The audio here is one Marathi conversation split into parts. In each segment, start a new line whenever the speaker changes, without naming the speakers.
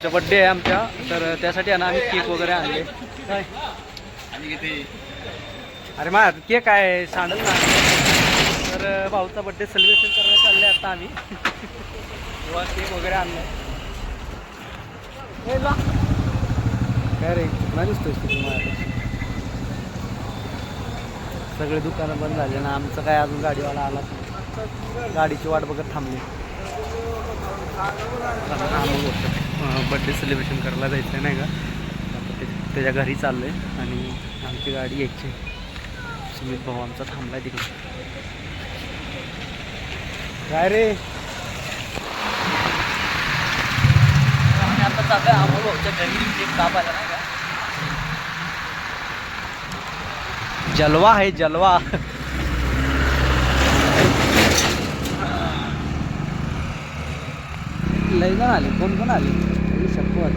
बड्डे आहे आमच्या तर त्यासाठी आहे ना आम्ही केक वगैरे आणले. काय? अरे मा केक आहे सांडल ना. तर भाऊचा बड्डे सेलिब्रेशन करायला चालले आता आम्ही. तेव्हा केक वगैरे आणलाय. काय रे नाही दिसतोय सगळे दुकानं बंद झाले ना आमचं काय अजून गाडीवाला आला गाडीची वाट बघत थांबली बड्डे सेलिब्रेशन करायला जायचं आहे नाही का? त्याच्या घरी चाललो आहे आणि आमची गाडी यायची. आहे. सुमित भाऊ आमचा थांबला आहे तिकडे. काय रे? आता चाललोय अमोल भाऊच्या घरी. केक कापायला नाही का? जलवा आहे जलवा. लय जण आले कोण कोण आले? आई शपथ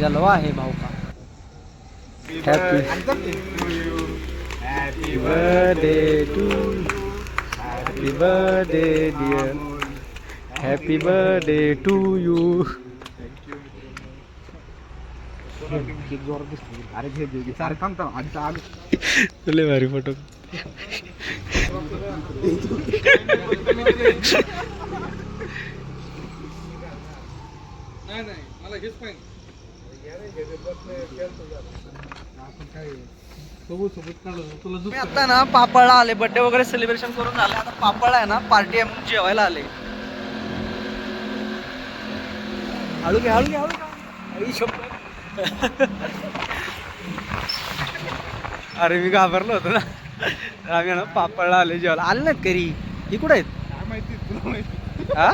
जलवा आहे भाऊ का? Happy birthday to happy birthday dear happy birthday to you
अरे घे सारे आधी आग
तुले भारी फ़ोटो
नाही नाही मला हेच पाहिजे.
मी आता ना पापळला आले बर्थडे वगैरे सेलिब्रेशन करून झाले. आता पापळ आहे ना पार्टी आहे म्हणून जेवायला आले. हळू घे हळू घे हळू. अरे मी घाबरलो होतो ना. आम्ही ना पापळला आले जेवायला. आले नाहीत घरी. ही कुठं आहेत?
काय माहिती तुला माहिती.
हा?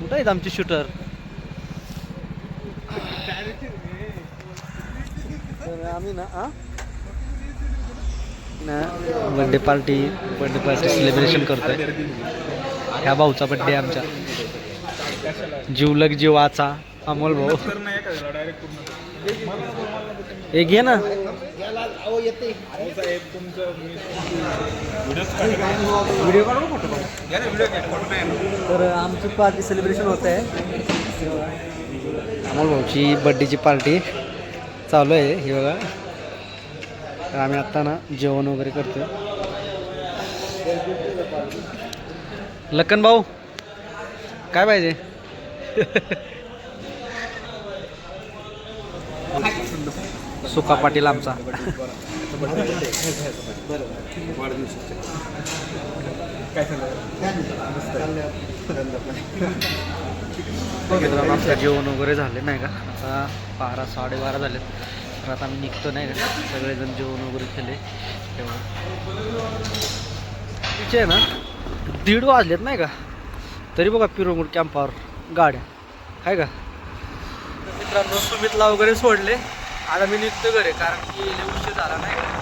कुठं आहेत आमचे शूटर तर आम्ही ना हा? ना birthday party birthday party celebration करतोय. ह्या भाऊचा बर्थडे आमच्या. जीवलग जीवाचा अमोल भाऊ. एक घे ना.
भाऊ साहेब तुमचं
व्हिडिओ काढू फोटो
घ्या ना व्हिडिओ घ्या फोटो नाही
तर आमची पार्टी सेलिब्रेशन होत आहे. अमोल भाऊची बड्डेची पार्टी चालू आहे. हे बघा. तर आम्ही आत्ता ना जेवण वगैरे करतो लखन भाऊ काय पाहिजे? सुका पाटील आमचा.
काय
मित्रांनो आमचं जेवण वगैरे झाले नाही का? आता बारा साडेबारा झाले तर आता आम्ही निघतो नाही का? सगळेजण जेवण वगैरे केले. तेव्हा. तिचे आहे ना? दीड वाजलेत नाही का? तरी बघा पिरोमुड कॅम्पावर गाड्या. आहे का? मित्रांनो सुमितला वगैरे सोडले. आता मी निघतो घरे कारण की उशीर झाला नाही का?